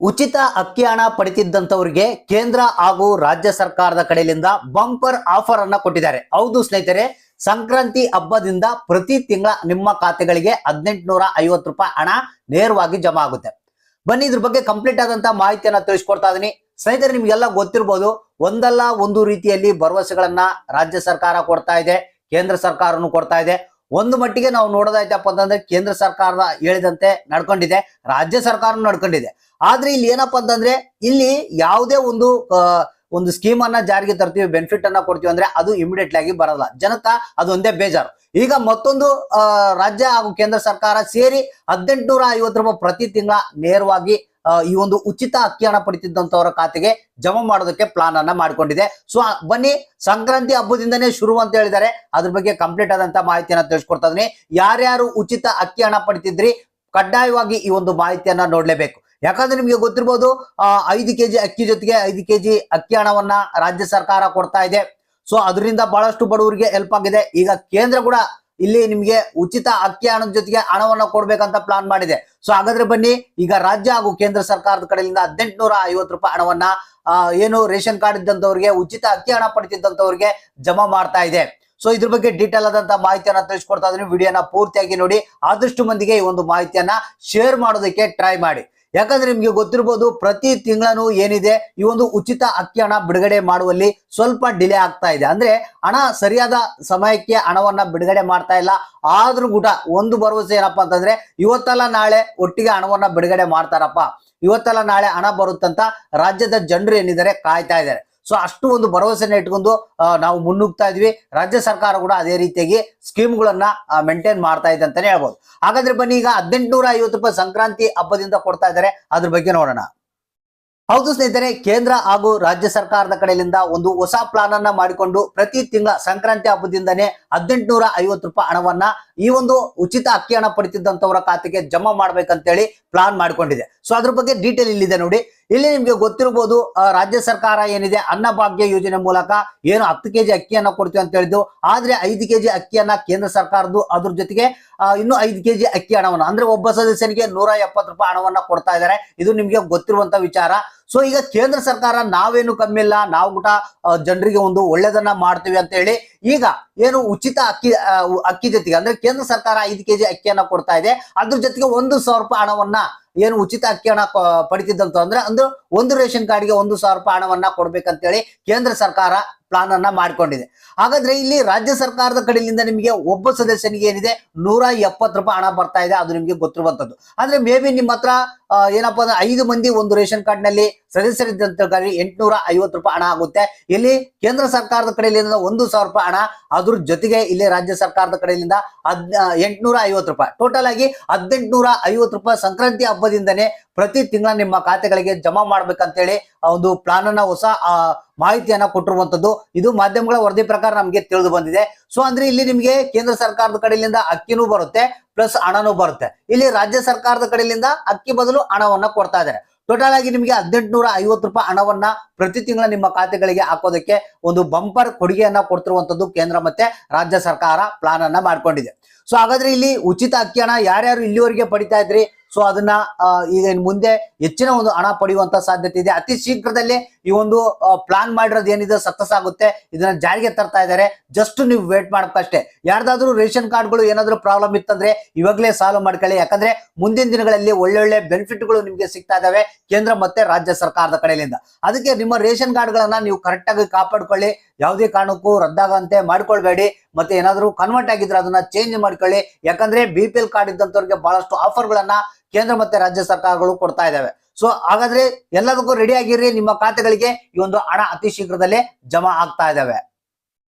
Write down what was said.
ಉಚಿತ ಅಕ್ಕಿ ಹಣ ಪಡಿತಿದ್ದಂಥವ್ರಿಗೆ ಕೇಂದ್ರ ಹಾಗೂ ರಾಜ್ಯ ಸರ್ಕಾರದ ಕಡೆಯಿಂದ ಬಂಪರ್ ಆಫರ್ ಅನ್ನ ಕೊಟ್ಟಿದ್ದಾರೆ. ಹೌದು ಸ್ನೇಹಿತರೆ, ಸಂಕ್ರಾಂತಿ ಹಬ್ಬದಿಂದ ಪ್ರತಿ ತಿಂಗಳ ನಿಮ್ಮ ಖಾತೆಗಳಿಗೆ ಹದಿನೆಂಟುನೂರ ಐವತ್ತು ರೂಪಾಯಿ ಹಣ ನೇರವಾಗಿ ಜಮಾ ಆಗುತ್ತೆ. ಬನ್ನಿ ಇದ್ರ ಬಗ್ಗೆ ಕಂಪ್ಲೀಟ್ ಆದಂತ ಮಾಹಿತಿಯನ್ನ ತಿಳಿಸ್ಕೊಡ್ತಾ ಇದೀನಿ. ಸ್ನೇಹಿತರೆ, ನಿಮ್ಗೆಲ್ಲ ಗೊತ್ತಿರ್ಬೋದು, ಒಂದಲ್ಲ ಒಂದು ರೀತಿಯಲ್ಲಿ ಭರವಸೆಗಳನ್ನ ರಾಜ್ಯ ಸರ್ಕಾರ ಕೊಡ್ತಾ ಇದೆ, ಕೇಂದ್ರ ಸರ್ಕಾರನು ಕೊಡ್ತಾ ಇದೆ. ಒಂದು ಮಟ್ಟಿಗೆ ನಾವು ನೋಡೋದಾಯ್ತಪ್ಪ ಅಂತಂದ್ರೆ ಕೇಂದ್ರ ಸರ್ಕಾರ ಹೇಳಿದಂತೆ ನಡ್ಕೊಂಡಿದೆ ರಾಜ್ಯ ಸರ್ಕಾರ ನಡ್ಕೊಂಡಿದೆ. ಆದ್ರೆ ಇಲ್ಲಿ ಏನಪ್ಪಾ ಅಂತಂದ್ರೆ ಇಲ್ಲಿ ಯಾವುದೇ ಒಂದು ಆ, ಒಂದು ಸ್ಕೀಮ್ ಅನ್ನ ಜಾರಿಗೆ ತರ್ತೀವಿ ಬೆನಿಫಿಟ್ ಅನ್ನ ಕೊಡ್ತೀವಿ ಅಂದ್ರೆ ಅದು ಇಮಿಡಿಯೇಟ್ಲಿ ಆಗಿ ಬರಲ್ಲ. ಜನಕ ಅದೊಂದೇ ಬೇಜಾರು. ಈಗ ಮತ್ತೊಂದು ರಾಜ್ಯ ಹಾಗೂ ಕೇಂದ್ರ ಸರ್ಕಾರ ಸೇರಿ ಹದಿನೆಂಟುನೂರ ಐವತ್ತು ರೂಪಾಯಿ ಪ್ರತಿ ತಿಂಗಳ ನೇರವಾಗಿ ಈ ಒಂದು ಉಚಿತ ಅಕ್ಕಿ ಹಣ ಪಡಿತಿದ್ದಂತವರ ಖಾತೆಗೆ ಜಮಾ ಮಾಡೋದಕ್ಕೆ ಪ್ಲಾನ್ ಅನ್ನ ಮಾಡ್ಕೊಂಡಿದೆ. ಸೊ ಬನ್ನಿ, ಸಂಕ್ರಾಂತಿ ಹಬ್ಬದಿಂದನೇ ಶುರು ಅಂತ ಹೇಳಿದ್ದಾರೆ. ಅದ್ರ ಬಗ್ಗೆ ಕಂಪ್ಲೀಟ್ ಆದಂತ ಮಾಹಿತಿಯನ್ನ ತಿಳಿಸ್ಕೊಡ್ತಾ ಇದೀನಿ. ಯಾರ್ಯಾರು ಉಚಿತ ಅಕ್ಕಿ ಹಣ ಪಡಿತಿದ್ರಿ, ಕಡ್ಡಾಯವಾಗಿ ಈ ಒಂದು ಮಾಹಿತಿಯನ್ನ ನೋಡ್ಲೇಬೇಕು. ಯಾಕಂದ್ರೆ ನಿಮ್ಗೆ ಗೊತ್ತಿರ್ಬೋದು ಐದು ಕೆಜಿ ಅಕ್ಕಿ ಜೊತೆಗೆ ಐದು ಕೆಜಿ ಅಕ್ಕಿ ಹಣವನ್ನ ರಾಜ್ಯ ಸರ್ಕಾರ ಕೊಡ್ತಾ ಇದೆ. ಸೊ ಅದರಿಂದ ಬಹಳಷ್ಟು ಬಡವರಿಗೆ ಹೆಲ್ಪ್ ಆಗಿದೆ. ಈಗ ಕೇಂದ್ರ ಕೂಡ ಇಲ್ಲಿ ನಿಮ್ಗೆ ಉಚಿತ ಅಕ್ಕಿ ಹಣದ ಜೊತೆಗೆ ಹಣವನ್ನ ಕೊಡ್ಬೇಕಂತ ಪ್ಲಾನ್ ಮಾಡಿದೆ. ಸೊ ಹಾಗಾದ್ರೆ ಬನ್ನಿ, ಈಗ ರಾಜ್ಯ ಹಾಗೂ ಕೇಂದ್ರ ಸರ್ಕಾರದ ಕಡೆಯಿಂದ ಹದಿನೆಂಟುನೂರ ಐವತ್ತು ರೂಪಾಯಿ ಹಣವನ್ನ ಏನು ರೇಷನ್ ಕಾರ್ಡ್ ಇದ್ದಂತವ್ರಿಗೆ ಉಚಿತ ಅಕ್ಕಿ ಹಣ ಪಡೆದಿದ್ದಂತವ್ರಿಗೆ ಜಮಾ ಮಾಡ್ತಾ ಇದೆ. ಸೊ ಇದ್ರ ಬಗ್ಗೆ ಡೀಟೇಲ್ ಆದಂತ ಮಾಹಿತಿಯನ್ನ ತಿಳಿಸ್ಕೊಡ್ತಾ ಇದ್ದೀನಿ ವಿಡಿಯೋನ ಪೂರ್ತಿಯಾಗಿ ನೋಡಿ, ಆದಷ್ಟು ಮಂದಿಗೆ ಈ ಒಂದು ಮಾಹಿತಿಯನ್ನ ಶೇರ್ ಮಾಡೋದಕ್ಕೆ ಟ್ರೈ ಮಾಡಿ. ಯಾಕಂದ್ರೆ ನಿಮ್ಗೆ ಗೊತ್ತಿರ್ಬೋದು ಪ್ರತಿ ತಿಂಗಳೂ ಏನಿದೆ, ಈ ಒಂದು ಉಚಿತ ಅಕ್ಕಿ ಹಣ ಬಿಡುಗಡೆ ಮಾಡುವಲ್ಲಿ ಸ್ವಲ್ಪ ಡಿಲೇ ಆಗ್ತಾ ಇದೆ. ಅಂದ್ರೆ ಹಣ ಸರಿಯಾದ ಸಮಯಕ್ಕೆ ಹಣವನ್ನ ಬಿಡುಗಡೆ ಮಾಡ್ತಾ ಇಲ್ಲ. ಆದ್ರೂ ಕೂಡ ಒಂದು ಭರವಸೆ ಏನಪ್ಪಾ ಅಂತಂದ್ರೆ, ಇವತ್ತಲ್ಲ ನಾಳೆ ಒಟ್ಟಿಗೆ ಹಣವನ್ನ ಬಿಡುಗಡೆ ಮಾಡ್ತಾರಪ್ಪ. ಇವತ್ತಲ್ಲ ನಾಳೆ ಹಣ ಬರುತ್ತಂತ ರಾಜ್ಯದ ಜನರು ಏನಿದ್ದಾರೆ ಕಾಯ್ತಾ ಇದ್ದಾರೆ. ಸೊ ಅಷ್ಟು ಒಂದು ಭರವಸೆನ ಇಟ್ಕೊಂಡು ನಾವು ಮುನ್ನುಗ್ತಾ ಇದ್ವಿ. ರಾಜ್ಯ ಸರ್ಕಾರ ಕೂಡ ಅದೇ ರೀತಿಯಾಗಿ ಸ್ಕೀಮ್ಗಳನ್ನ ಮೇಂಟೈನ್ ಮಾಡ್ತಾ ಇದೆ ಅಂತಾನೆ ಹೇಳ್ಬೋದು. ಹಾಗಾದ್ರೆ ಬನ್ನಿ, ಈಗ ಹದಿನೆಂಟುನೂರ ಐವತ್ತು ರೂಪಾಯಿ ಸಂಕ್ರಾಂತಿ ಹಬ್ಬದಿಂದ ಕೊಡ್ತಾ ಇದ್ದಾರೆ. ಅದ್ರ ಬಗ್ಗೆ ನೋಡೋಣ. ಹೌದು ಸ್ನೇಹಿತರೆ, ಕೇಂದ್ರ ಹಾಗೂ ರಾಜ್ಯ ಸರ್ಕಾರದ ಕಡೆಯಿಂದ ಒಂದು ಹೊಸ ಪ್ಲಾನ್ ಅನ್ನ ಮಾಡಿಕೊಂಡು ಪ್ರತಿ ತಿಂಗಳ ಸಂಕ್ರಾಂತಿ ಹಬ್ಬದಿಂದನೇ ಹದಿನೆಂಟುನೂರ ಐವತ್ತು ರೂಪಾಯಿ ಹಣವನ್ನ ಈ ಒಂದು ಉಚಿತ ಅಕ್ಕಿ ಹಣ ಪಡಿತಿದ್ದಂತವರ ಖಾತೆಗೆ ಜಮಾ ಮಾಡ್ಬೇಕಂತೇಳಿ ಪ್ಲಾನ್ ಮಾಡ್ಕೊಂಡಿದೆ. ಸೊ ಅದ್ರ ಬಗ್ಗೆ ಡೀಟೇಲ್ ಇಲ್ಲಿದೆ ನೋಡಿ. ಇಲ್ಲಿ ನಿಮ್ಗೆ ಗೊತ್ತಿರಬಹುದು ಆ, ರಾಜ್ಯ ಸರ್ಕಾರ ಏನಿದೆ ಅನ್ನಭಾಗ್ಯ ಯೋಜನೆ ಮೂಲಕ ಏನು ಹತ್ತು ಕೆಜಿ ಅಕ್ಕಿಯನ್ನ ಕೊಡ್ತೀವಿ ಅಂತ ಹೇಳಿದ್ದು. ಆದ್ರೆ ಐದು ಕೆಜಿ ಅಕ್ಕಿಯನ್ನ ಕೇಂದ್ರ ಸರ್ಕಾರದ್ದು ಅದ್ರ ಜೊತೆಗೆ ಇನ್ನು ಐದು ಕೆಜಿ ಅಕ್ಕಿ ಹಣವನ್ನು ಅಂದ್ರೆ ಒಬ್ಬ ಸದಸ್ಯನಿಗೆ ನೂರ ಎಪ್ಪತ್ತು ರೂಪಾಯಿ ಹಣವನ್ನ ಕೊಡ್ತಾ ಇದ್ದಾರೆ. ಇದು ನಿಮ್ಗೆ ಗೊತ್ತಿರುವಂತ ವಿಚಾರ. ಸೊ ಈಗ ಕೇಂದ್ರ ಸರ್ಕಾರ ನಾವೇನು ಕಮ್ಮಿ ಇಲ್ಲ, ನಾವು ಕೂಡ ಜನರಿಗೆ ಒಂದು ಒಳ್ಳೇದನ್ನ ಮಾಡ್ತೀವಿ ಅಂತ ಹೇಳಿ ಈಗ ಏನು ಉಚಿತ ಅಕ್ಕಿ ಅಕ್ಕಿ ಜೊತೆಗೆ ಅಂದ್ರೆ ಕೇಂದ್ರ ಸರ್ಕಾರ ಐದು ಕೆಜಿ ಅಕ್ಕಿಯನ್ನ ಕೊಡ್ತಾ ಇದೆ. ಅದ್ರ ಜೊತೆಗೆ ಒಂದು ಸಾವಿರ ರೂಪಾಯಿ ಹಣವನ್ನ ಏನು ಉಚಿತ ಅಕ್ಕಿ ಹಣ ಪಡಿತಿದ್ದಂತ ಅಂದ್ರೆ ಅಂದ್ರೆ ಒಂದು ರೇಷನ್ ಕಾರ್ಡ್ಗೆ ಒಂದು ಸಾವಿರ ರೂಪಾಯಿ ಹಣವನ್ನ ಕೊಡ್ಬೇಕಂತೇಳಿ ಕೇಂದ್ರ ಸರ್ಕಾರ ಪ್ಲಾನ್ ಅನ್ನ ಮಾಡ್ಕೊಂಡಿದೆ. ಹಾಗಾದ್ರೆ ಇಲ್ಲಿ ರಾಜ್ಯ ಸರ್ಕಾರದ ಕಡೆಯಿಂದ ನಿಮಗೆ ಒಬ್ಬ ಸದಸ್ಯನಿಗೆ ಏನಿದೆ? ನೂರ ಎಪ್ಪತ್ತು ರೂಪಾಯಿ ಹಣ ಬರ್ತಾ ಇದೆ. ಅದು ನಿಮಗೆ ಗೊತ್ತಿರುವಂತದ್ದು. ಆದ್ರೆ ಮೇ ಬಿ ನಿಮ್ಮ ಹತ್ರ ಏನಪ್ಪಾ ಅಂದ್ರೆ ಐದು ಮಂದಿ ಒಂದು ರೇಷನ್ ಕಾರ್ಡ್ನಲ್ಲಿ ಸದಸ್ಯರಿದ್ದಂತ ಎಂಟುನೂರ ಐವತ್ತು ರೂಪಾಯಿ ಹಣ ಆಗುತ್ತೆ. ಇಲ್ಲಿ ಕೇಂದ್ರ ಸರ್ಕಾರದ ಕಡೆಯಿಂದ ಒಂದು ಸಾವಿರ ರೂಪಾಯಿ ಹಣ, ಅದ್ರ ಜೊತೆಗೆ ಇಲ್ಲಿ ರಾಜ್ಯ ಸರ್ಕಾರದ ಕಡೆಯಿಂದ ಹದ್ ಎಂಟುನೂರ ಐವತ್ತು ರೂಪಾಯಿ. ಟೋಟಲ್ ಆಗಿ ಹದಿನೆಂಟುನೂರ ಐವತ್ತು ರೂಪಾಯಿ ಸಂಕ್ರಾಂತಿ ಹಬ್ಬದಿಂದನೇ ಪ್ರತಿ ತಿಂಗಳ ನಿಮ್ಮ ಖಾತೆಗಳಿಗೆ ಜಮಾ ಮಾಡ್ಬೇಕಂತೇಳಿ ಒಂದು ಪ್ಲಾನ್ ಅನ್ನ ಹೊಸ ಮಾಹಿತಿಯನ್ನ ಕೊಟ್ಟಿರುವಂತದ್ದು ಇದು ಮಾಧ್ಯಮಗಳ ವರದಿ ಪ್ರಕಾರ ನಮಗೆ ತಿಳಿದು ಬಂದಿದೆ. ಸೊ ಅಂದ್ರೆ ಇಲ್ಲಿ ನಿಮಗೆ ಕೇಂದ್ರ ಸರ್ಕಾರದ ಕಡೆಯಿಂದ ಅಕ್ಕಿನೂ ಬರುತ್ತೆ ಪ್ಲಸ್ ಹಣನೂ ಬರುತ್ತೆ. ಇಲ್ಲಿ ರಾಜ್ಯ ಸರ್ಕಾರದ ಕಡೆಯಿಂದ ಅಕ್ಕಿ ಬದಲು ಹಣವನ್ನ ಕೊಡ್ತಾ ಇದ್ದಾರೆ. ಟೋಟಲ್ ಆಗಿ ನಿಮಗೆ ಹದಿನೆಂಟುನೂರ ಐವತ್ತು ರೂಪಾಯಿ ಹಣವನ್ನ ಪ್ರತಿ ತಿಂಗಳ ನಿಮ್ಮ ಖಾತೆಗಳಿಗೆ ಹಾಕೋದಕ್ಕೆ ಒಂದು ಬಂಪರ್ ಕೊಡುಗೆಯನ್ನ ಕೊಡ್ತಿರುವಂತದ್ದು ಕೇಂದ್ರ ಮತ್ತೆ ರಾಜ್ಯ ಸರ್ಕಾರ ಪ್ಲಾನ್ ಅನ್ನ ಮಾಡ್ಕೊಂಡಿದೆ. ಸೊ ಹಾಗಾದ್ರೆ ಇಲ್ಲಿ ಉಚಿತ ಅಕ್ಕಿ ಹಣ ಯಾರ್ಯಾರು ಇಲ್ಲಿವರೆಗೆ ಪಡಿತಾ ಇದ್ರಿ? ಸೊ ಅದನ್ನ ಈಗ ಮುಂದೆ ಹೆಚ್ಚಿನ ಒಂದು ಹಣ ಪಡೆಯುವಂತ ಸಾಧ್ಯತೆ ಇದೆ. ಅತಿ ಶೀಘ್ರದಲ್ಲೇ ಈ ಒಂದು ಪ್ಲಾನ್ ಮಾಡಿರೋದು ಏನಿದೆ ಸಕ್ಸಸ್ ಆಗುತ್ತೆ, ಇದನ್ನ ಜಾರಿಗೆ ತರ್ತಾ ಇದ್ದಾರೆ ಜಸ್ಟ್ ನೀವು ವೇಟ್ ಮಾಡಕ್ಕಷ್ಟೇ ಯಾರ್ದಾದ್ರೂ ರೇಷನ್ ಕಾರ್ಡ್ಗಳು ಏನಾದ್ರೂ ಪ್ರಾಬ್ಲಮ್ ಇತ್ತಂದ್ರೆ ಇವಾಗಲೇ ಸಾಲ್ವ್ ಮಾಡ್ಕೊಳ್ಳಿ. ಯಾಕಂದ್ರೆ ಮುಂದಿನ ದಿನಗಳಲ್ಲಿ ಒಳ್ಳೊಳ್ಳೆ ಬೆನಿಫಿಟ್ಗಳು ನಿಮ್ಗೆ ಸಿಗ್ತಾ ಇದಾವೆ, ಕೇಂದ್ರ ಮತ್ತೆ ರಾಜ್ಯ ಸರ್ಕಾರದ ಕಡೆಯಿಂದ ಅದಕ್ಕೆ ನಿಮ್ಮ ರೇಷನ್ ಕಾರ್ಡ್ಗಳನ್ನ ನೀವು ಕರೆಕ್ಟ್ ಆಗಿ ಕಾಪಾಡ್ಕೊಳ್ಳಿ. ಯಾವುದೇ ಕಾರಣಕ್ಕೂ ರದ್ದಾಗಂತೆ ಮಾಡ್ಕೊಳ್ಬೇಡಿ. ಮತ್ತೆ ಏನಾದ್ರು ಕನ್ವರ್ಟ್ ಆಗಿದ್ರೆ ಅದನ್ನ ಚೇಂಜ್ ಮಾಡ್ಕೊಳ್ಳಿ. ಯಾಕಂದ್ರೆ ಬಿ ಪಿ ಎಲ್ ಕಾರ್ಡ್ ಇದ್ದಂತವ್ರಿಗೆ ಬಹಳಷ್ಟು ಆಫರ್ಗಳನ್ನ ಕೇಂದ್ರ ಮತ್ತೆ ರಾಜ್ಯ ಸರ್ಕಾರಗಳು ಕೊಡ್ತಾ ಇದಾವೆ. ಸೊ ಹಾಗಾದ್ರೆ ಎಲ್ಲದಕ್ಕೂ ರೆಡಿ ಆಗಿರ್ರಿ ನಿಮ್ಮ ಖಾತೆಗಳಿಗೆ. ಈ ಒಂದು ಹಣ ಅತಿ ಶೀಘ್ರದಲ್ಲೇ ಜಮಾ ಆಗ್ತಾ ಇದಾವೆ.